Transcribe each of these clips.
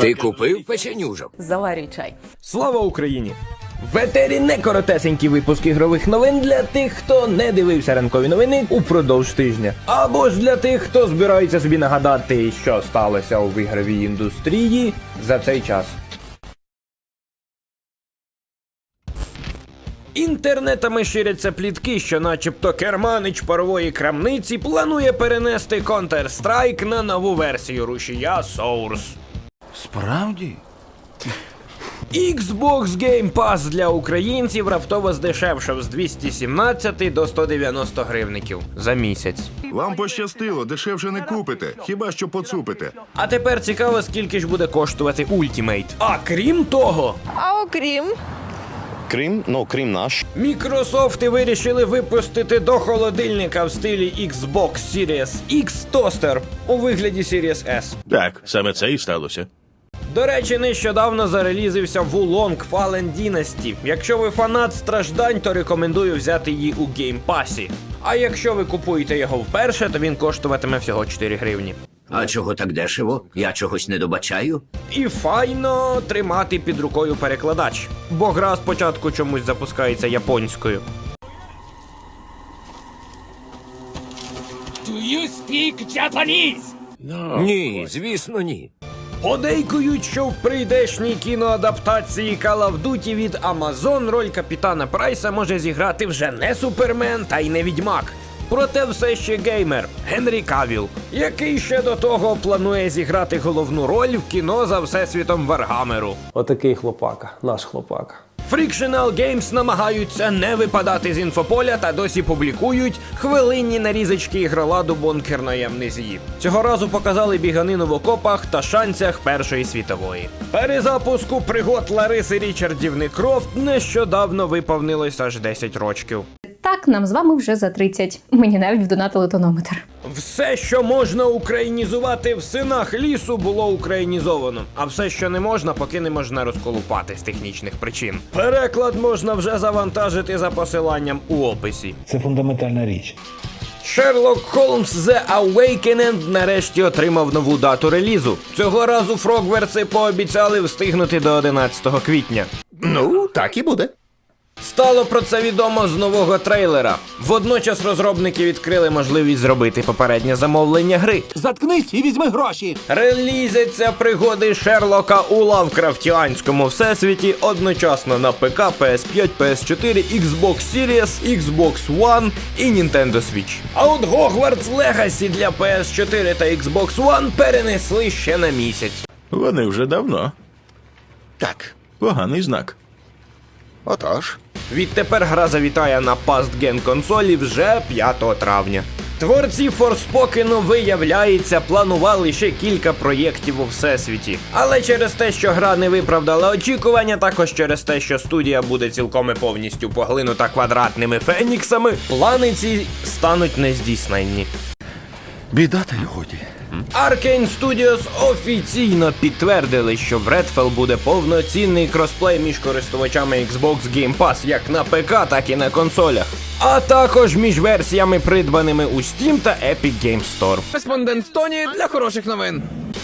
Ти купив печенюжок? Заварюй чай. Слава Україні! В етері не коротесенький випуск ігрових новин для тих, хто не дивився ранкові новини упродовж тижня. Або ж для тих, хто збирається собі нагадати, що сталося у ігровій індустрії за цей час. Інтернетами ширяться плітки, що начебто керманич парової крамниці планує перенести Counter-Strike на нову версію рушія Source. Справді? Xbox Game Pass для українців раптово здешевшав з 217 до 190 гривників за місяць. Вам пощастило, дешевше не купите, хіба що поцупите. А тепер цікаво, скільки ж буде коштувати Ultimate. А крім того, А окрім Крим, ну крім наш. Мікрософти вирішили випустити до холодильника в стилі Xbox Series X тостер у вигляді Series S. Так, саме це і сталося. До речі, нещодавно зарелізився Wulong Fallen Dynasty. Якщо ви фанат страждань, то рекомендую взяти її у геймпасі. А якщо ви купуєте його вперше, то він коштуватиме всього 4 гривні. А чого так дешево? Я чогось не добачаю. І файно тримати під рукою перекладач, бо гра спочатку чомусь запускається японською. Ні, звісно, ні. Подейкують, що в прийдешній кіноадаптації Калавдуті від Амазон роль капітана Прайса може зіграти вже не Супермен та й не Відьмак. Проте все ще геймер Генрі Кавіл, який ще до того планує зіграти головну роль в кіно за всесвітом Варгамеру. Отакий хлопака, наш хлопака. Frictional Games намагаються не випадати з інфополя та досі публікують хвилинні нарізочки ігроладу бункерної амнезії. Цього разу показали біганину в окопах та шанцях Першої світової. Перезапуску пригод Лариси Річардівни Крофт нещодавно виповнилось аж 10 рочків. Так, нам з вами вже за 30. Мені навіть вдонатили тонометр. Все, що можна українізувати в синах лісу, було українізовано. А все, що не можна, поки не можна розколупати з технічних причин. Переклад можна вже завантажити за посиланням у описі. Це фундаментальна річ. Sherlock Holmes The Awakened нарешті отримав нову дату релізу. Цього разу Фрогверси пообіцяли встигнути до 11 квітня. Ну, так і буде. Стало про це відомо з нового трейлера. Водночас розробники відкрили можливість зробити попереднє замовлення гри. Заткнись і візьми гроші. Релізяться пригоди Шерлока у Лавкрафтіанському всесвіті одночасно на ПК, PS5, PS4, Xbox Series, Xbox One і Nintendo Switch. А от Hogwarts Legacy для PS4 та Xbox One перенесли ще на місяць. Вони вже давно. Так. Поганий знак. Отож. Відтепер гра завітає на Gen консолі вже 5 травня. Творці Форспокену, виявляється, планували ще кілька проєктів у всесвіті. Але через те, що гра не виправдала очікування, також через те, що студія буде цілком і повністю поглинута квадратними феніксами, плани ці стануть нездійсненні. Біда та й годі. Arkane Studios офіційно підтвердили, що в Redfall буде повноцінний кросплей між користувачами Xbox Game Pass як на ПК, так і на консолях. А також між версіями, придбаними у Steam та Epic Game Store. Респондент Тоні для хороших новин.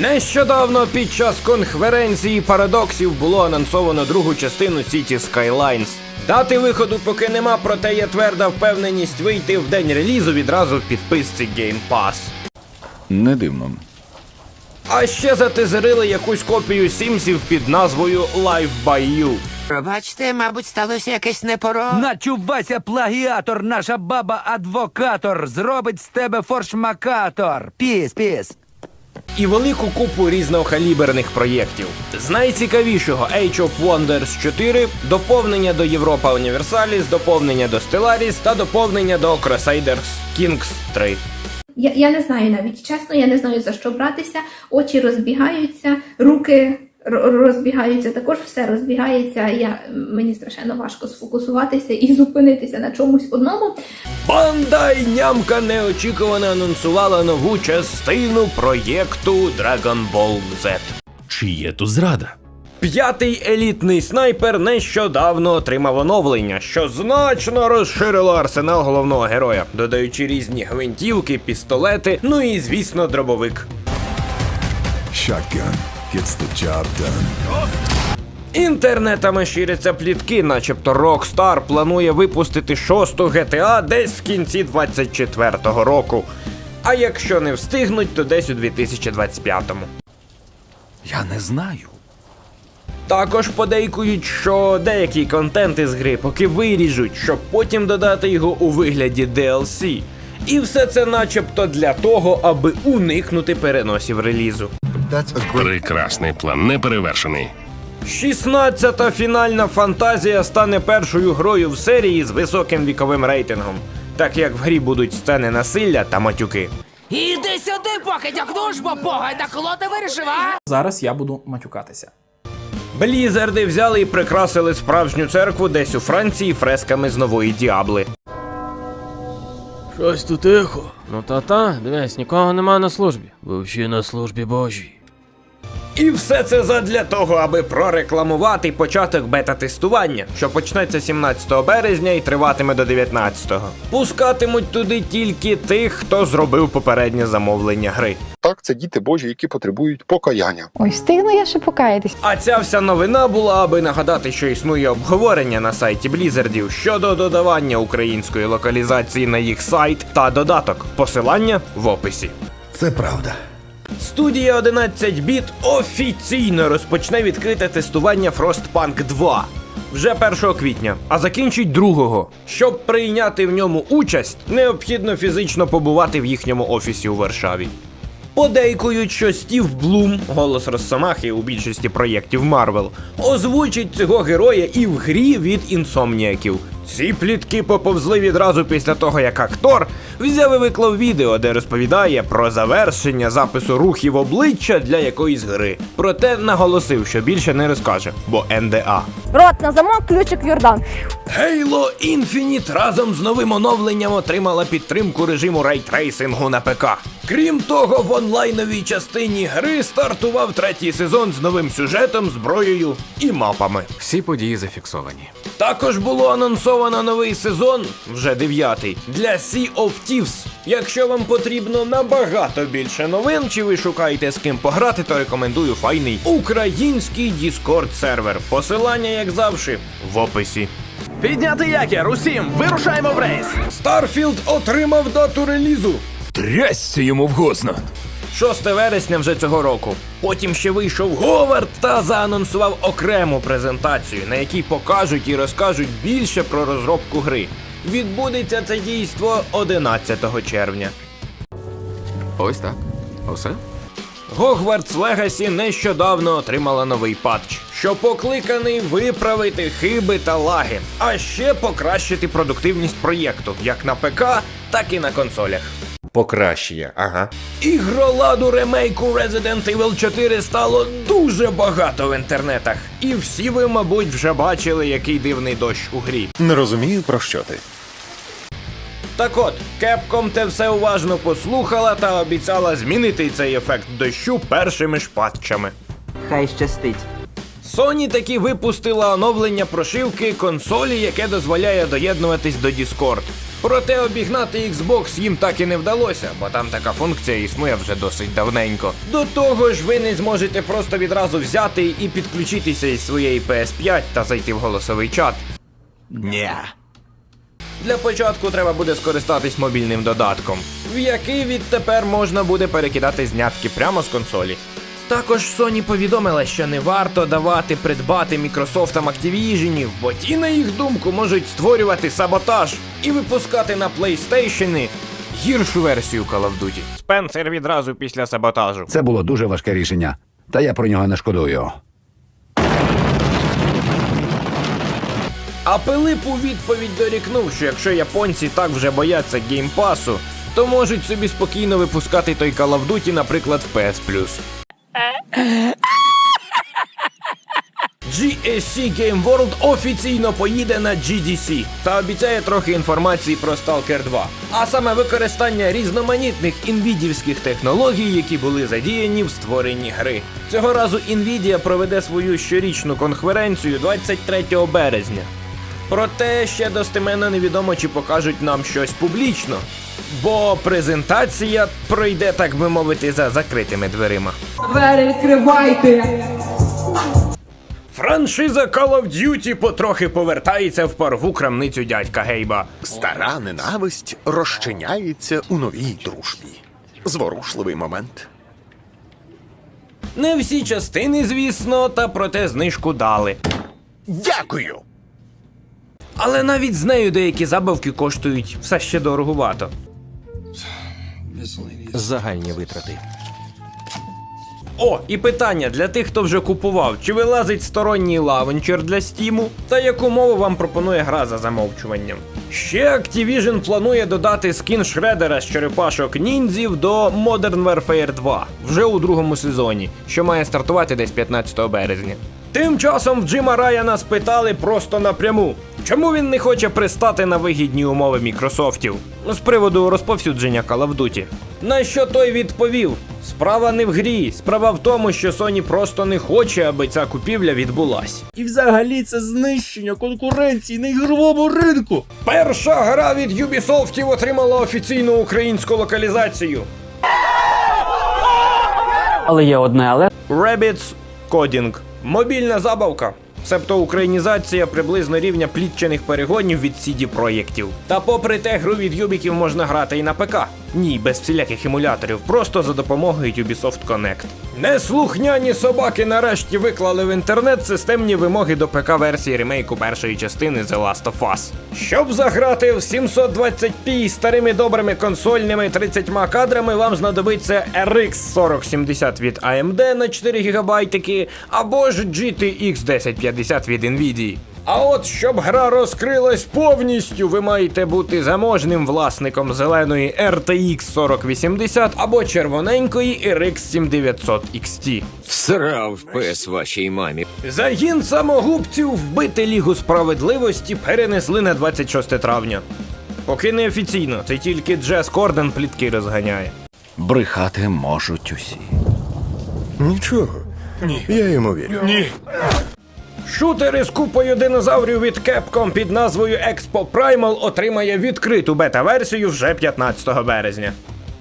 Нещодавно під час конференції парадоксів було анонсовано другу частину City Skylines. Дати виходу поки нема, проте є тверда впевненість вийти в день релізу відразу в підписці Game Pass. Не дивно. А ще затизерили якусь копію Сімсів під назвою Live by You. Пробачте, мабуть, сталося якесь непоро. Начувайся, плагіатор, наша баба адвокатор. Зробить з тебе форшмакатор. Піс, піс. і велику купу різнокаліберних проєктів. З найцікавішого Age of Wonders 4, доповнення до Європа Універсаліс, доповнення до Stellaris та доповнення до Crusaders Kings 3. Я, я не знаю навіть чесно, я не знаю за що братися. Очі розбігаються, руки р- розбігаються, також все розбігається. Я, мені страшенно важко сфокусуватися і зупинитися на чомусь одному. Бандай нямка неочікувано анонсувала нову частину проєкту Dragon Ball Z. Чи є тут зрада? П'ятий елітний снайпер нещодавно отримав оновлення, що значно розширило арсенал головного героя, додаючи різні гвинтівки, пістолети, ну і звісно, дробовик. Shotgun. Інтернетами ширяться плітки, начебто Rockstar планує випустити шосту GTA десь в кінці 24-го року. А якщо не встигнуть, то десь у 2025-му. Я не знаю. Також подейкують, що деякий контент із гри поки виріжуть, щоб потім додати його у вигляді DLC. І все це начебто для того, аби уникнути переносів релізу. Прекрасний план, неперевершений. 16-та фінальна фантазія стане першою грою в серії з високим віковим рейтингом, так як в грі будуть сцени насилля та матюки. Іди сюди, поки тягнуш, бо погай на коло ти вирішив, а? Зараз я буду матюкатися. Блізерди взяли і прикрасили справжню церкву десь у Франції фресками з нової діабли. Щось тут тихо. Ну та-та, дивись, нікого нема на службі. Ви всі на службі Божій. І все це задля того, аби прорекламувати початок бета-тестування, що почнеться 17 березня і триватиме до 19-го. Пускатимуть туди тільки тих, хто зробив попереднє замовлення гри. Так, це діти Божі, які потребують покаяння. Ой, встигну я ще покаятись. А ця вся новина була, аби нагадати, що існує обговорення на сайті Блізердів щодо додавання української локалізації на їх сайт та додаток. Посилання в описі. Це правда. Студія 11 біт офіційно розпочне відкрите тестування Frostpunk 2 вже 1 квітня, а закінчить 2. Щоб прийняти в ньому участь, необхідно фізично побувати в їхньому офісі у Варшаві. Подейкують, що Стів Блум, голос Росомахи у більшості проєктів Марвел, озвучить цього героя і в грі від інсомніяків. Ці плітки поповзли відразу після того, як актор взяв і виклав відео, де розповідає про завершення запису рухів обличчя для якоїсь гри. Проте наголосив, що більше не розкаже, бо НДА. Рот на замок, ключик Йордан. Halo Infinite разом з новим оновленням отримала підтримку режиму рейтрейсингу на ПК. Крім того, в онлайновій частині гри стартував третій сезон з новим сюжетом, зброєю і мапами. Всі події зафіксовані. Також було анонсовано новий сезон, вже дев'ятий, для Sea of Thieves. Якщо вам потрібно набагато більше новин, чи ви шукаєте з ким пограти, то рекомендую файний український Discord сервер. Посилання, як завжди, в описі. Підняти якір, усім, вирушаємо в рейс. Starfield отримав дату релізу. Трясся йому вгосно. 6 вересня вже цього року. Потім ще вийшов Говард та заанонсував окрему презентацію, на якій покажуть і розкажуть більше про розробку гри. Відбудеться це дійство 11 червня. Ось так. Усе? Hogwarts Legacy нещодавно отримала новий патч, що покликаний виправити хиби та лаги, а ще покращити продуктивність проєкту як на ПК, так і на консолях. Покращення, ага. Ігроладу ремейку Resident Evil 4 стало дуже багато в інтернетах. І всі ви, мабуть, вже бачили, який дивний дощ у грі. Не розумію, про що ти. Так от, Capcom те все уважно послухала та обіцяла змінити цей ефект дощу першими ж патчами. Хай щастить. Sony таки випустила оновлення прошивки консолі, яке дозволяє доєднуватись до Discord. Проте обігнати Xbox їм так і не вдалося, бо там така функція існує вже досить давненько. До того ж, ви не зможете просто відразу взяти і підключитися із своєї PS5 та зайти в голосовий чат. Ні. Для початку треба буде скористатись мобільним додатком, в який відтепер можна буде перекидати знятки прямо з консолі. Також Sony повідомила, що не варто давати придбати Microsoft Activision, бо ті, на їх думку, можуть створювати саботаж і випускати на PlayStation гіршу версію Call of Duty. Спенсер відразу після саботажу. Це було дуже важке рішення, та я про нього не шкодую. А Пилип у відповідь дорікнув, що якщо японці так вже бояться геймпасу, то можуть собі спокійно випускати той Call of Duty, наприклад, в PS Plus. GSC Game World офіційно поїде на GDC та обіцяє трохи інформації про Stalker 2, а саме використання різноманітних інвідівських технологій, які були задіяні в створенні гри. Цього разу Nvidia проведе свою щорічну конференцію 23 березня. Проте ще достеменно невідомо, чи покажуть нам щось публічно. Бо презентація пройде, так би мовити, за закритими дверима. Двері відкривайте! Франшиза Call of Duty потрохи повертається в парву крамницю дядька Гейба. Стара ненависть розчиняється у новій дружбі. Зворушливий момент. Не всі частини, звісно, та проте знижку дали. Дякую! Але навіть з нею деякі забавки коштують все ще дорогувато. Загальні витрати. О, і питання для тих, хто вже купував: чи вилазить сторонній лавенчер для стіму, та яку мову вам пропонує гра за замовчуванням. Ще Activision планує додати скін Шредера з черепашок ніндзів до Modern Warfare 2 вже у другому сезоні, що має стартувати десь 15 березня. Тим часом в Джима Райана спитали просто напряму, чому він не хоче пристати на вигідні умови Мікрософтів з приводу розповсюдження Call of Duty. На що той відповів: справа не в грі, справа в тому, що Sony просто не хоче, аби ця купівля відбулась. І взагалі це знищення конкуренції на ігровому ринку. Перша гра від Ubisoft отримала офіційну українську локалізацію. Але є одне але. Rabbids Coding. Мобільна забавка. Себто українізація приблизно рівня плітчених перегонів від CD проєктів. Та попри те, гру від Юбіків можна грати і на ПК. Ні, без всіляких емуляторів, просто за допомогою Ubisoft Connect. Неслухняні собаки нарешті виклали в інтернет системні вимоги до ПК-версії ремейку першої частини The Last of Us. Щоб заграти в 720p старими добрими консольними 30 кадрами, вам знадобиться RX 4070 від AMD на 4 ГБ або ж GTX 1050 від Nvidia. А от щоб гра розкрилась повністю, ви маєте бути заможним власником зеленої RTX 4080 або червоненької RX 7900 XT. Срав пес вашій мамі. Загін самогубців вбити Лігу справедливості перенесли на 26 травня. Поки не офіційно, це тільки Джес Корден плітки розганяє. Брехати можуть усі. Нічого. Ні. Я йому вірю. Ні. Шутер з купою динозаврів від Capcom під назвою Expo Primal отримає відкриту бета-версію вже 15 березня.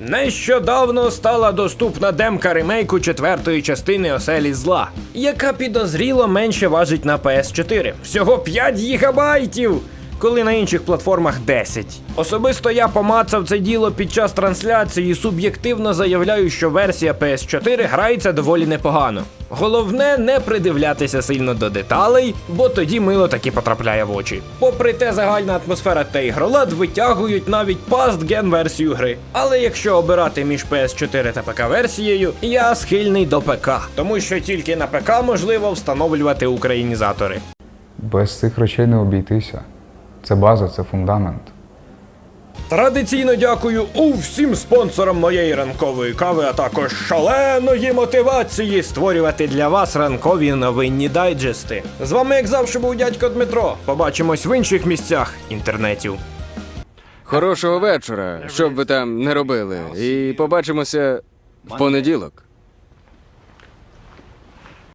Нещодавно стала доступна демка ремейку четвертої частини оселі зла, яка підозріло менше важить на PS4. Всього 5 гігабайтів! Коли на інших платформах 10. Особисто я помацав це діло під час трансляції і суб'єктивно заявляю, що версія PS4 грається доволі непогано. Головне не придивлятися сильно до деталей, бо тоді мило таки потрапляє в очі. Попри те, загальна атмосфера та ігролад витягують навіть past-gen версію гри. Але якщо обирати між PS4 та ПК версією, я схильний до ПК, тому що тільки на ПК можливо встановлювати українізатори. Без цих речей не обійтися. Це база, це фундамент. Традиційно дякую усім спонсорам моєї ранкової кави, а також шаленої мотивації створювати для вас ранкові новинні дайджести. З вами, як завжди, був дядько Дмитро. Побачимось в інших місцях інтернетів. Хорошого вечора, що б ви там не робили. І побачимося в понеділок.